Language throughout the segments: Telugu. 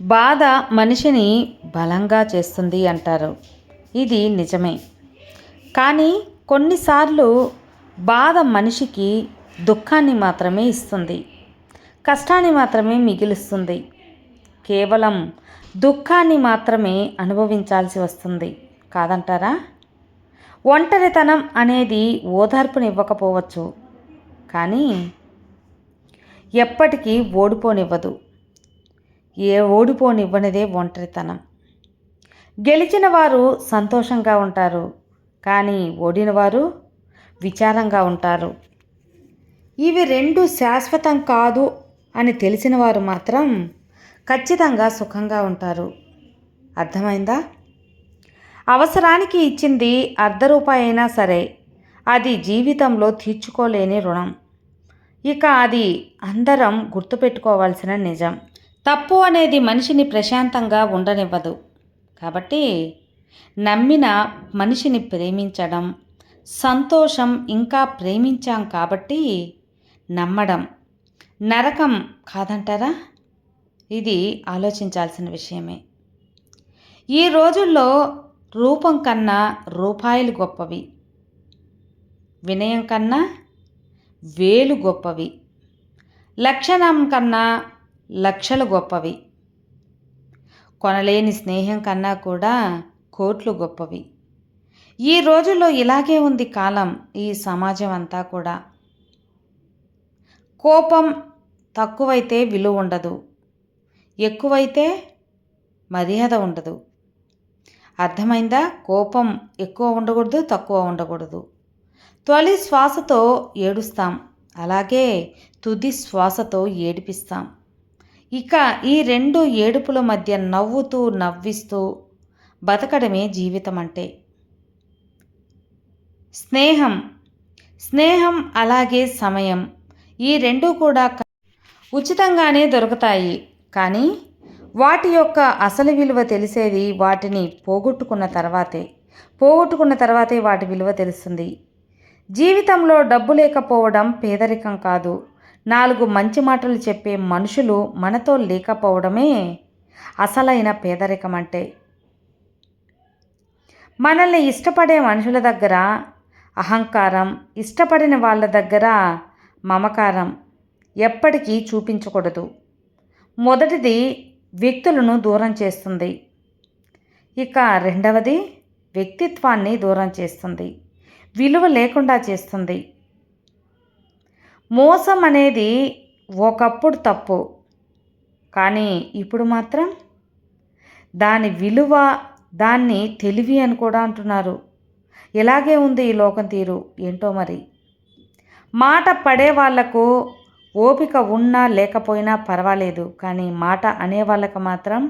బాధ మనిషిని బలంగా చేస్తుంది అంటారు. ఇది నిజమే. కానీ కొన్నిసార్లు బాధ మనిషికి దుఃఖాన్ని మాత్రమే ఇస్తుంది. కష్టాన్ని మాత్రమే మిగిలిస్తుంది. కేవలం దుఃఖాన్ని మాత్రమే అనుభవించాల్సి వస్తుంది. కాదంటారా? ఒంటరితనం అనేది ఓదార్పునివ్వకపోవచ్చు. కానీ ఎప్పటికీ ఓడిపోనివ్వదు. ఏ ఓడిపోనివ్వనిదే ఒంటరితనం. గెలిచిన వారు సంతోషంగా ఉంటారు కానీ ఓడిన వారు విచారంగా ఉంటారు. ఇవి రెండు శాశ్వతం కాదు అని తెలిసిన వారు మాత్రం ఖచ్చితంగా సుఖంగా ఉంటారు. అర్థమైందా? అవసరానికి ఇచ్చింది అర్ధ రూపాయి అయినా సరే అది జీవితంలో తీర్చుకోలేని రుణం. ఇక అది అందరం గుర్తుపెట్టుకోవాల్సిన నిజం. తప్పు అనేది మనిషిని ప్రశాంతంగా ఉండనివ్వదు. కాబట్టి నమ్మిన మనిషిని ప్రేమించడం సంతోషం ఇంకా ప్రేమించాం కాబట్టి నమ్మడం నరకం కాదంటారా? ఇది ఆలోచించాల్సిన విషయమే. ఈ రోజుల్లో రూపం కన్నా రూపాయలు గొప్పవి. వినయం కన్నా వేలు గొప్పవి. లక్షణం కన్నా లక్షలు గొప్పవి. కొనలేని స్నేహం కన్నా కూడా కోట్లు గొప్పవి. ఈ రోజుల్లో ఇలాగే ఉంది కాలం ఈ సమాజం అంతా కూడా. కోపం తక్కువైతే విలువ ఉండదు. ఎక్కువైతే మర్యాద ఉండదు. అర్థమైందా? కోపం ఎక్కువ ఉండకూడదు తక్కువ ఉండకూడదు. తొలి శ్వాసతో ఏడుస్తాం. అలాగే తుది శ్వాసతో ఏడిపిస్తాం. ఇక ఈ రెండు ఏడుపుల మధ్య నవ్వుతూ నవ్విస్తూ బతకడమే జీవితం అంటే స్నేహం. స్నేహం అలాగే సమయం. ఈ రెండు కూడా ఉచితంగానే దొరుకుతాయి. కానీ వాటి యొక్క అసలు విలువ తెలిసేది వాటిని పోగొట్టుకున్న తర్వాతే. పోగొట్టుకున్న తర్వాతే వాటి విలువ తెలుస్తుంది. జీవితంలో డబ్బు లేకపోవడం పేదరికం కాదు. నాలుగు మంచి మాటలు చెప్పే మనుషులు మనతో లేకపోవడమే అసలైన పేదరికం అంటే మనల్ని ఇష్టపడే మనుషుల దగ్గర అహంకారం ఇష్టపడిన వాళ్ళ దగ్గర మమకారం ఎప్పటికీ చూపించకూడదు. మొదటిది వ్యక్తులను దూరం చేస్తుంది. ఇక రెండవది వ్యక్తిత్వాన్ని దూరం చేస్తుంది. విలువ లేకుండా చేస్తుంది. మోసం అనేది ఒకప్పుడు తప్పు. కానీ ఇప్పుడు మాత్రం దాని విలువ దాన్ని తెలివి అని కూడా అంటున్నారు. ఇలాగే ఉంది ఈ లోకం తీరు. ఏంటో మరి? మాట పడే వాళ్ళకు ఓపిక ఉన్నా లేకపోయినా పర్వాలేదు. కానీ మాట అనే వాళ్ళకు మాత్రం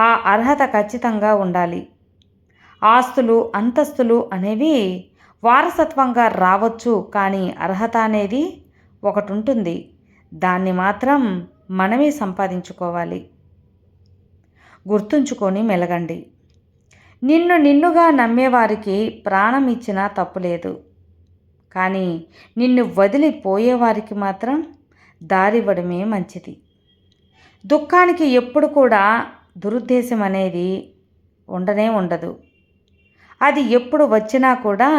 ఆ అర్హత ఖచ్చితంగా ఉండాలి. ఆస్తులు అంతస్తులు అనేవి వారసత్వంగా రావచ్చు. కానీ అర్హత అనేది ఒకటి ఉంటుంది దాన్ని మాత్రం మనమే సంపాదించుకోవాలి. గుర్తుంచుకొని మెలగండి. నిన్ను నిన్నుగా నమ్మేవారికి ప్రాణం ఇచ్చినా తప్పులేదు కానీ నిన్ను వదిలిపోయేవారికి మాత్రం దారివ్వడమే మంచిది. దుఃఖానికి ఎప్పుడు కూడా దురుద్దేశం అనేది ఉండనే ఉండదు. అది ఎప్పుడు వచ్చినా కూడా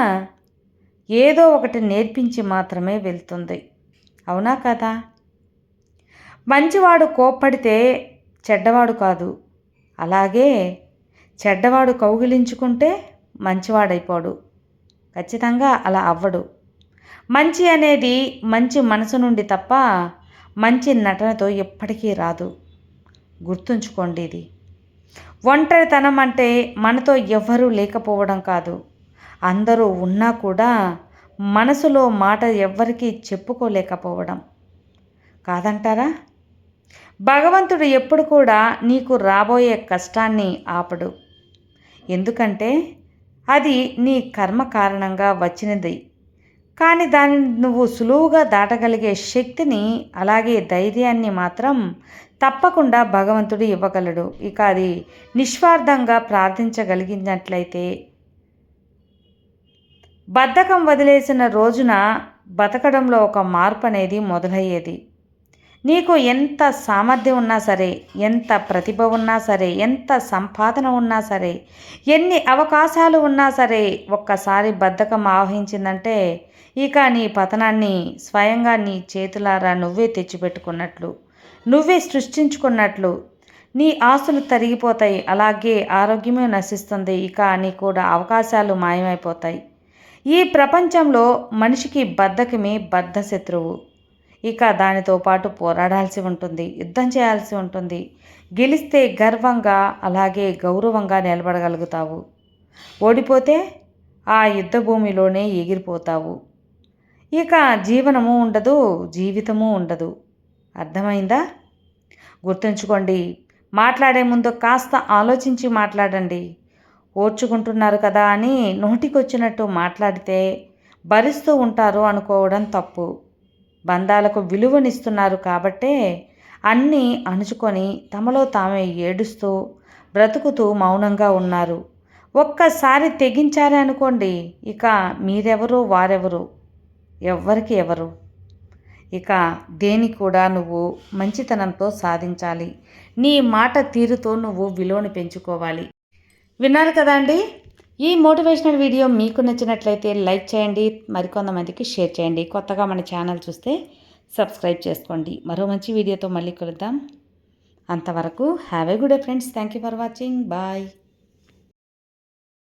ఏదో ఒకటి నేర్పించి మాత్రమే వెళ్తుంది. అవునా కదా? మంచివాడు కోప్పడితే చెడ్డవాడు కాదు. అలాగే చెడ్డవాడు కౌగిలించుకుంటే మంచివాడైపోడు. ఖచ్చితంగా అలా అవ్వడు. మంచి అనేది మంచి మనసు నుండి తప్ప మంచి నటనతో ఎప్పటికీ రాదు. గుర్తుంచుకోండి ఇది. ఒంటరితనం అంటే మనతో ఎవ్వరూ లేకపోవడం కాదు. అందరూ ఉన్నా కూడా మనసులో మాట ఎవ్వరికీ చెప్పుకోలేకపోవడం. కాదంటారా? భగవంతుడు ఎప్పుడు కూడా నీకు రాబోయే కష్టాన్ని ఆపడు. ఎందుకంటే అది నీ కర్మ కారణంగా వచ్చినది. కానీ దానిని నువ్వు సులువుగా దాటగలిగే శక్తిని అలాగే ధైర్యాన్ని మాత్రం తప్పకుండా భగవంతుడు ఇవ్వగలడు. ఇక అది నిస్వార్థంగా ప్రార్థించగలిగినట్లయితే బద్ధకం వదిలేసిన రోజున బతకడంలో ఒక మార్పు అనేది మొదలయ్యేది. నీకు ఎంత సామర్థ్యం ఉన్నా సరే ఎంత ప్రతిభ ఉన్నా సరే ఎంత సంపాదన ఉన్నా సరే ఎన్ని అవకాశాలు ఉన్నా సరే ఒక్కసారి బద్ధకం ఆవహించిందంటే ఇక నీ పతనాన్ని స్వయంగా నీ చేతులారా నువ్వే తెచ్చిపెట్టుకున్నట్లు నువ్వే సృష్టించుకున్నట్లు నీ ఆస్తులు తరిగిపోతాయి అలాగే ఆరోగ్యమే నశిస్తుంది ఇక నీ కూడా అవకాశాలు మాయమైపోతాయి. ఈ ప్రపంచంలో మనిషికి బద్ధకమే బద్ధ శత్రువు. ఇక దానితో పాటు పోరాడాల్సి ఉంటుంది యుద్ధం చేయాల్సి ఉంటుంది. గెలిస్తే గర్వంగా అలాగే గౌరవంగా నిలబడగలుగుతావు. ఓడిపోతే ఆ యుద్ధ భూమిలోనే ఎగిరిపోతావు. ఇక జీవనము ఉండదు జీవితము ఉండదు. అర్థమైందా? గుర్తుంచుకోండి మాట్లాడే ముందు కాస్త ఆలోచించి మాట్లాడండి. ఓర్చుకుంటున్నారు కదా అని నోటికొచ్చినట్టు మాట్లాడితే భరిస్తూ ఉంటారు అనుకోవడం తప్పు. బంధాలకు విలువనిస్తున్నారు కాబట్టే అన్నీ అణుచుకొని తమలో తామే ఏడుస్తూ బ్రతుకుతూ మౌనంగా ఉన్నారు. ఒక్కసారి తెగించారే అనుకోండి ఇక మీరెవరు వారెవరు? ఎవ్వరికి ఎవరు? ఇక దేని కూడా నువ్వు మంచితనంతో సాధించాలి. నీ మాట తీరుతో నువ్వు విలువను పెంచుకోవాలి. విన్నారు కదా అండి? ఈ మోటివేషనల్ వీడియో మీకు నచ్చినట్లయితే లైక్ చేయండి మరికొంతమందికి షేర్ చేయండి. కొత్తగా మన ఛానల్ చూస్తే సబ్స్క్రైబ్ చేసుకోండి. మరో మంచి వీడియోతో మళ్ళీ కలుద్దాం. అంతవరకు have a good day friends. Thank you for watching. Bye.